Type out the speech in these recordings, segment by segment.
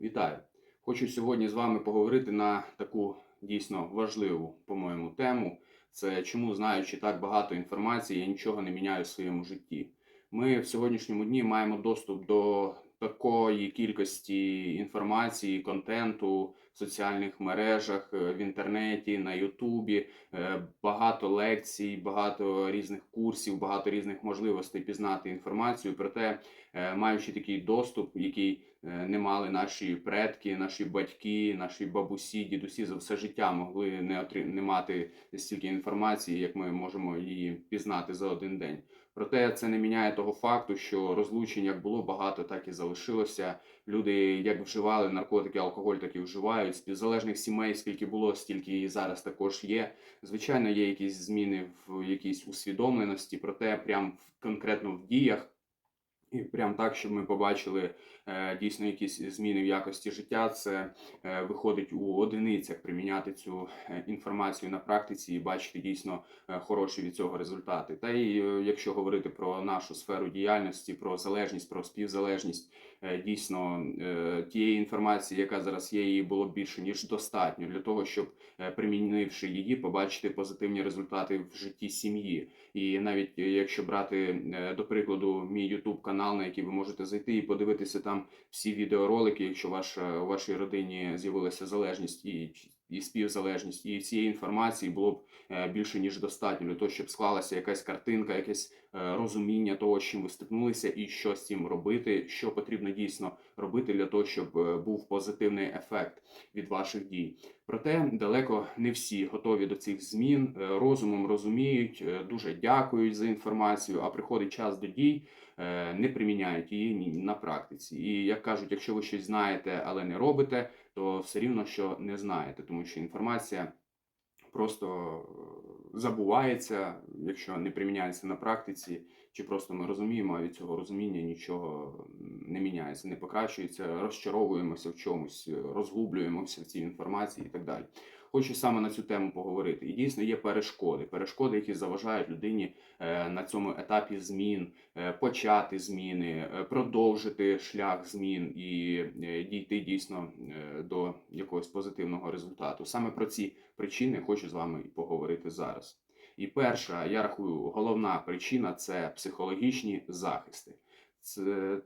Вітаю! Хочу сьогодні з вами поговорити на таку дійсно важливу, по-моєму, тему. Це чому, знаючи так багато інформації, я нічого не міняю в своєму житті. Ми в сьогоднішньому дні маємо доступ до такої кількості інформації, контенту соціальних мережах, е, в інтернеті, на Ютубі, е, багато лекцій, багато різних курсів, багато різних можливостей пізнати інформацію. Проте, е, маючи такий доступ, який не мали наші предки, наші батьки, наші бабусі, дідусі за все життя могли не отри... не мати стільки інформації, як ми можемо її пізнати за один день. Проте це не міняє того факту, що розлучень як було багато, так і залишилося. Люди як вживали наркотики, алкоголь, так і вживають. Співзалежних сімей, скільки було, стільки і зараз також є. Звичайно, є якісь зміни в якійсь усвідомленості, проте прям в- конкретно в діях. І прям так, щоб ми побачили е, дійсно якісь зміни в якості життя, це е, виходить у одиницях приміняти цю е, інформацію на практиці і бачити дійсно хороші від цього результати. Та е, якщо говорити про нашу сферу діяльності, про залежність, про співзалежність, дійсно е, тієї інформації, яка зараз є, її було більше ніж достатньо для того, щоб е, примінивши її, побачити позитивні результати в житті сім'ї. І навіть е, якщо брати е, до прикладу мій YouTube канал, на який ви можете зайти і подивитися там всі відеоролики, якщо ваша у вашій родині з'явилася залежність і, і співзалежність, і цієї інформації було б е, більше ніж достатньо для того, щоб склалася якась картинка, якесь е, розуміння того, чим ви стикнулися, і що з цим робити, що потрібно дійсно робити для того, щоб е, був позитивний ефект від ваших дій. Проте далеко не всі готові до цих змін, розумом розуміють, дуже дякують за інформацію, а приходить час до дій, не приміняють її на практиці. І як кажуть, якщо ви щось знаєте, але не робите, то все рівно що не знаєте, тому що інформація просто е, забувається, якщо не приміняється на практиці, чи просто ми розуміємо, а від цього розуміння нічого не міняється, не покращується, розчаровуємося в чомусь, розгублюємося в цій інформації і так далі. Хочу саме на цю тему поговорити. І дійсно є перешкоди, перешкоди, які заважають людині е, на цьому етапі змін е, почати зміни, е, продовжити шлях змін і дійти дійсно до якогось позитивного результату. Саме про ці причини хочу з вами і поговорити зараз. І перша, я рахую, головна причина це психологічні захисти. Це,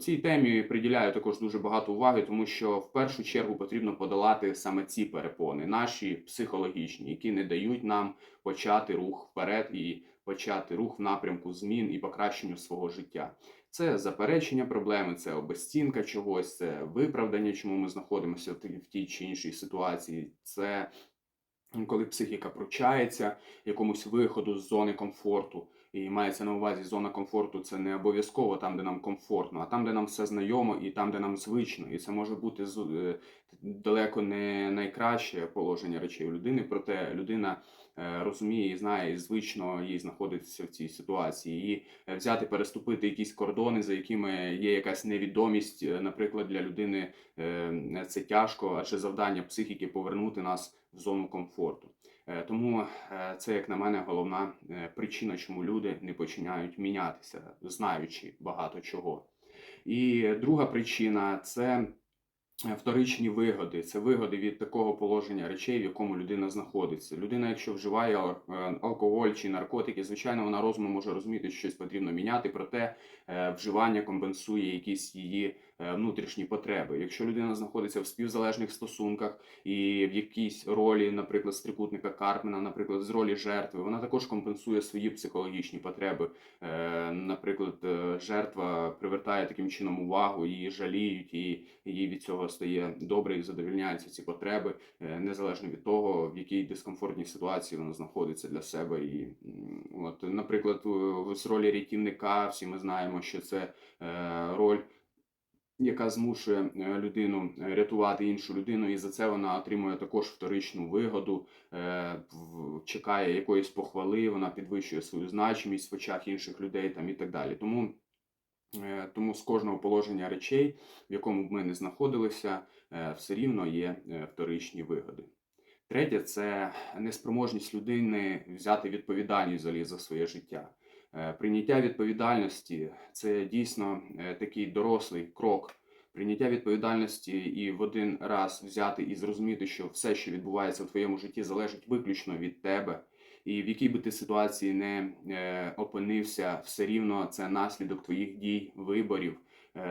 цій темі приділяю також дуже багато уваги, тому що в першу чергу потрібно подолати саме ці перепони, наші психологічні, які не дають нам почати рух вперед і почати рух в напрямку змін і покращенню свого життя. Це заперечення проблеми, це обезцінка чогось, це виправдання, чому ми знаходимося в тій чи іншій ситуації. Це коли психіка пручається якомусь виходу з зони комфорту. І мається на увазі зона комфорту це не обов'язково там, де нам комфортно, а там, де нам все знайомо, і там, де нам звично. І це може бути е, далеко не найкраще положення речей у людини, проте людина е, розуміє і знає, і звично їй знаходитися в цій ситуації. І е, взяти, переступити якісь кордони, за якими є якась невідомість, наприклад, для людини це тяжко, адже завдання психіки повернути нас в зону комфорту. Е, Тому е, це, як на мене, головна е, причина, чому люди не починають мінятися, знаючи багато чого. І друга причина це вторичні вигоди. Це вигоди від такого положення речей, в якому людина знаходиться. Людина, якщо вживає алкоголь чи наркотики, звичайно, вона розумом може розуміти, що щось потрібно міняти, проте вживання компенсує якісь її внутрішні потреби. Якщо людина знаходиться в співзалежних стосунках і в якійсь ролі, наприклад, з трикутника Карпмена, наприклад, з ролі жертви, вона також компенсує свої психологічні потреби. Е, Наприклад, е, жертва привертає таким чином увагу, її жаліють, і їй від цього стає добре і задовільняються ці потреби, е, незалежно від того, в якій дискомфортній ситуації вона знаходиться для себе. І от, наприклад, з ролі рятівника всі ми знаємо, що це е, роль яка змушує е, людину е, рятувати іншу людину, і за це вона отримує також вторичну вигоду, е, чекає якоїсь похвали, вона підвищує свою значимість в очах інших людей там і так далі. Тому, тому з кожного положення речей, в якому б ми не знаходилися, все рівно є вторичні вигоди. Третє це неспроможність людини взяти відповідальність за своє життя. Е, Прийняття відповідальності це дійсно е, такий дорослий крок Прийняття відповідальності і в один раз взяти і зрозуміти, що все, що відбувається в твоєму житті, залежить виключно від тебе. І в якій би ти ситуації не е, опинився, все рівно це наслідок твоїх дій, виборів,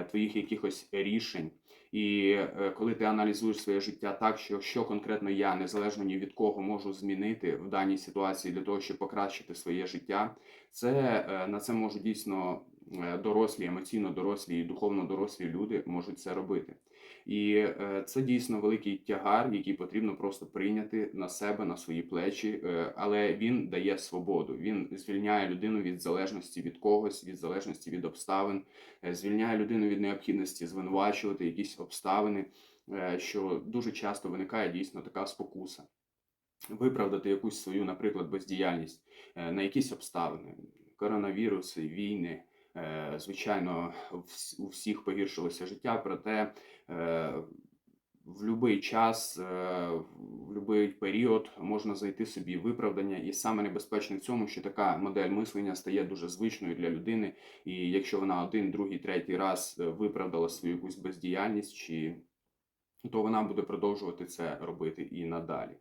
твоїх якихось рішень. І е, коли ти аналізуєш своє життя так, що що конкретно я, незалежно ні від кого, можу змінити в даній ситуації для того, щоб покращити своє життя, це е, на це можуть дійсно дорослі, емоційно дорослі і духовно дорослі люди можуть це робити. І е, це дійсно великий тягар, який потрібно просто прийняти на себе, на свої плечі. е, Але він дає свободу. Він звільняє людину від залежності від когось, від залежності від обставин, е, звільняє людину від необхідності звинувачувати якісь обставини, е, що дуже часто виникає дійсно така спокуса. Виправдати якусь свою, наприклад, бездіяльність е, на якісь обставини, коронавіруси, війни. Е, Звичайно, у всіх погіршилося життя, проте е, в будь-який час, е, в будь-який період можна знайти собі виправдання, і саме небезпечне в цьому, що така модель мислення стає дуже звичною для людини. І якщо вона один, другий, третій раз виправдала свою якусь бездіяльність, чи то вона буде продовжувати це робити і надалі.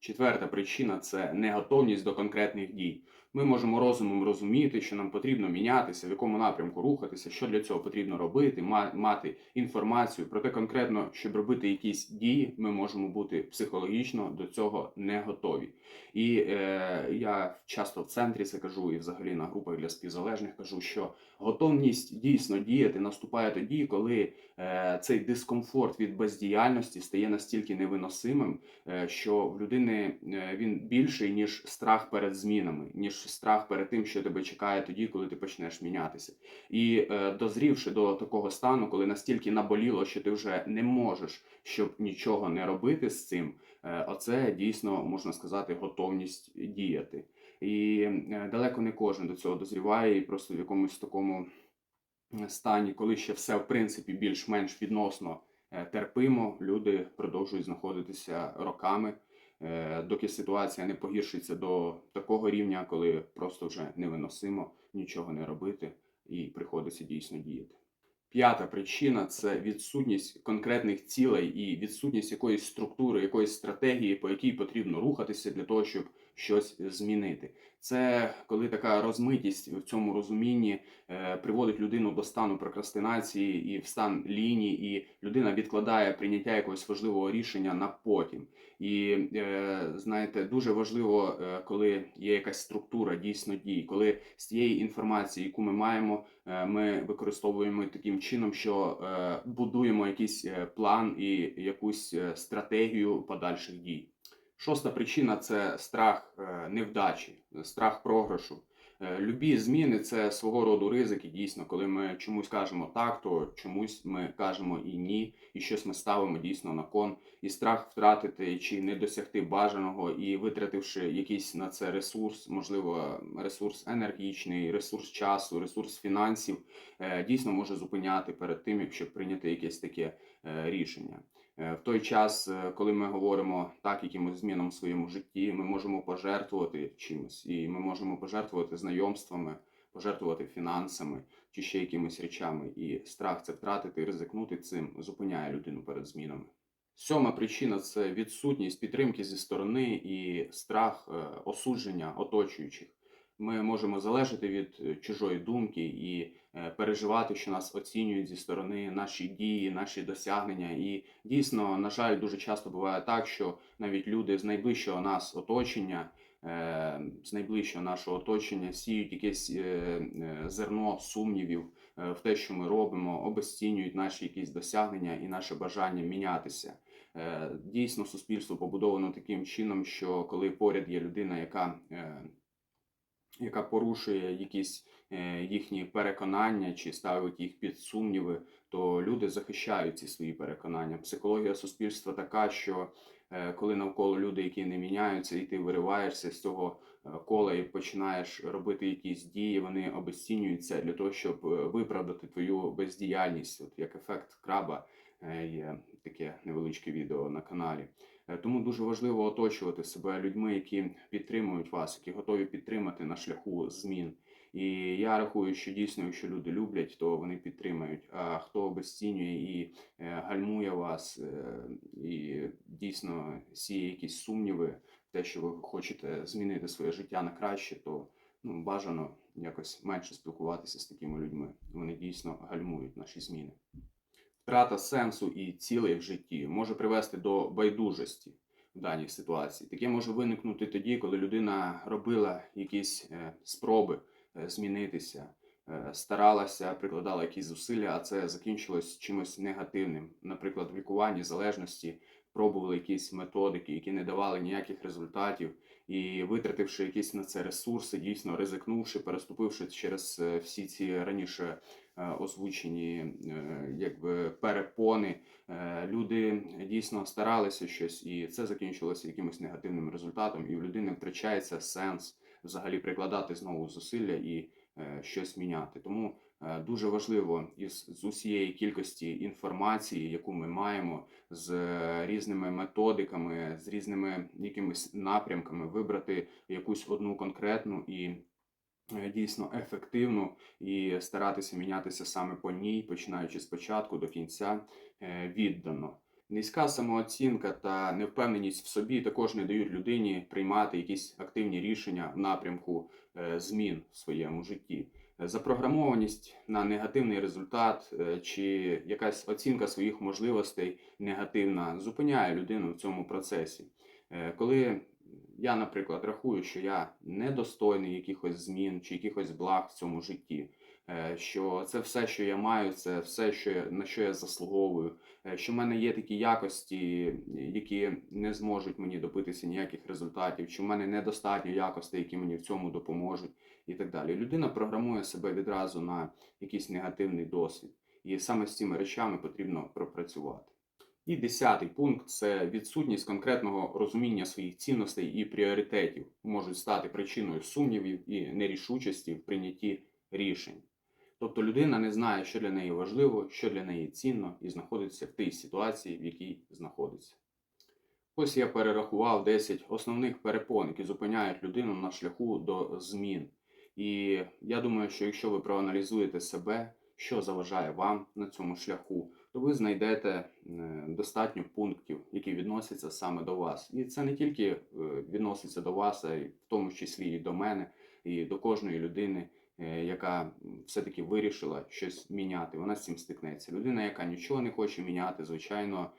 Четверта причина це неготовність до конкретних дій. Ми можемо розумом розуміти, що нам потрібно мінятися, в якому напрямку рухатися, що для цього потрібно робити, мати інформацію. Проте конкретно, щоб робити якісь дії, ми можемо бути психологічно до цього не готові. І е, я часто в центрі це кажу, і взагалі на групах для співзалежних кажу, що готовність дійсно діяти наступає тоді, коли е, цей дискомфорт від бездіяльності стає настільки невиносимим, е, що в людини е, він більший, ніж страх перед змінами, ніж страх перед тим, що тебе чекає тоді, коли ти почнеш мінятися. І е, дозрівши до такого стану, коли настільки наболіло, що ти вже не можеш, щоб нічого не робити з цим, е, оце дійсно можна сказати готовність діяти. І е, далеко не кожен до цього дозріває, і просто в якомусь такому е, стані, коли ще все в принципі більш-менш відносно е, терпимо, люди продовжують знаходитися роками, доки ситуація не погіршиться до такого рівня, коли просто вже невиносимо нічого не робити і приходиться дійсно діяти. П'ята причина це відсутність конкретних цілей і відсутність якоїсь структури, якоїсь стратегії, по якій потрібно рухатися для того, щоб щось змінити. Це коли така розмитість в цьому розумінні е, приводить людину до стану прокрастинації і в стан лінії, і людина відкладає прийняття якогось важливого рішення на потім. І е, знаєте, дуже важливо, е, коли є якась структура дійсно дій, коли з тієї інформації, яку ми маємо, ми використовуємо таким чином, що будуємо якийсь план і якусь стратегію подальших дій. Шоста причина це страх е, невдачі, страх програшу. Е, Любі зміни це свого роду ризики. Дійсно, коли ми чомусь кажемо так, то чомусь ми кажемо і ні, і щось ми ставимо дійсно на кон. І страх втратити чи не досягти бажаного, і витративши якийсь на це ресурс, можливо, ресурс енергічний, ресурс часу, ресурс фінансів, е, дійсно може зупиняти перед тим, якщо прийняти якесь таке рішення. Е, В той час, е, коли ми говоримо так якимось змінам в своєму житті, ми можемо пожертвувати чимось, і ми можемо пожертвувати знайомствами, пожертвувати фінансами чи ще якимись речами. І страх це втратити, ризикнути цим зупиняє людину перед змінами. Сьома причина це відсутність підтримки зі сторони і страх е, осудження оточуючих. Ми можемо залежати від е, чужої думки і е, переживати, що нас оцінюють зі сторони наші дії, наші досягнення. І дійсно, на жаль, дуже часто буває так, що навіть люди з найближчого нас оточення, е, з найближчого нашого оточення сіють якесь зерно сумнівів в те, що ми робимо, обесцінюють наші якісь досягнення і наше бажання мінятися. Дійсно, суспільство побудовано таким чином, що коли поряд є людина, яка яка порушує якісь е, їхні переконання чи ставить їх під сумніви, то люди захищають ці свої переконання. Психологія суспільства така, що е, коли навколо люди, які не міняються, і ти вириваєшся з цього е, кола і починаєш робити якісь дії, вони обесцінюються для того, щоб виправдати твою бездіяльність, от як ефект краба. Є таке невеличке відео на каналі. Е, Тому дуже важливо оточувати себе людьми, які підтримують вас, які готові підтримати на шляху змін. І я рахую, що дійсно, якщо люди люблять, то вони підтримають. А хто обесцінює і е, гальмує вас, е, і дійсно сіє якісь сумніви те, що ви хочете змінити своє життя на краще, то ну, бажано якось менше спілкуватися з такими людьми. Вони дійсно гальмують наші зміни. Втрата сенсу і цілей в житті може привести до байдужості в даній ситуації. Таке може виникнути тоді, коли людина робила якісь е, спроби е, змінитися, е, старалася, прикладала якісь зусилля, а це закінчилось чимось негативним. Наприклад, в лікуванні залежності пробували якісь методики, які не давали ніяких результатів, і витративши якісь на це ресурси, дійсно ризикнувши, переступивши через е, всі ці раніше е, озвучені е, якби перепони, люди дійсно старалися щось, і це закінчилося якимось негативним результатом, і у людини втрачається сенс взагалі прикладати знову зусилля і щось міняти. Тому дуже важливо із з усієї кількості інформації, яку ми маємо, з е, різними методиками, з різними якимись напрямками, вибрати якусь одну конкретну і е, дійсно ефективну, і старатися мінятися саме по ній, починаючи спочатку до кінця е, віддано. Низька самооцінка та невпевненість в собі також не дають людині приймати якісь активні рішення в напрямку е, змін в своєму житті. Запрограмованість на негативний результат е, чи якась оцінка своїх можливостей негативна зупиняє людину в цьому процесі. Е, Коли я, наприклад, рахую, що я недостойний якихось змін чи якихось благ в цьому житті, е, що це все, що я маю, це все, що я, на що я заслуговую, що в мене є такі якості, які не зможуть мені добитися ніяких результатів, що в мене недостатньо якостей, які мені в цьому допоможуть, і так далі. Людина програмує себе відразу на якийсь негативний досвід, і саме з цими речами потрібно пропрацювати. І десятий пункт це відсутність конкретного розуміння своїх цінностей і пріоритетів можуть стати причиною сумнівів і нерішучості в прийнятті рішень. Тобто людина не знає, що для неї важливо, що для неї цінно, і знаходиться в тій ситуації, в якій знаходиться. Ось я перерахував 10 основних перепон, які зупиняють людину на шляху до змін. І я думаю, що якщо ви проаналізуєте себе, що заважає вам на цьому шляху, то ви знайдете е, достатньо пунктів, які відносяться саме до вас. І це не тільки е, відноситься до вас, а й в тому числі і до мене, і до кожної людини, е, яка все-таки вирішила щось міняти. Вона з цим стикнеться. Людина, яка нічого не хоче міняти, звичайно,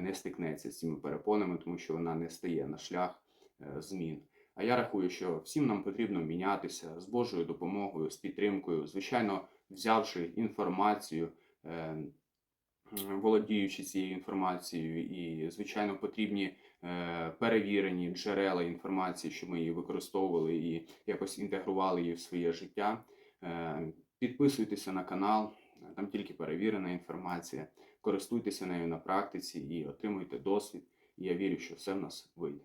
не стикнеться з цими перепонами, тому що вона не стає на шлях змін. А я рахую, що всім нам потрібно мінятися з Божою допомогою, з підтримкою, звичайно, взявши інформацію, е, володіючи цією інформацією, і, звичайно, потрібні е, перевірені джерела інформації, щоб ми її використовували і якось інтегрували її в своє життя. Е, Підписуйтеся на канал, там тільки перевірена інформація. Користуйтеся нею на практиці і отримуйте досвід. І я вірю, що все в нас вийде.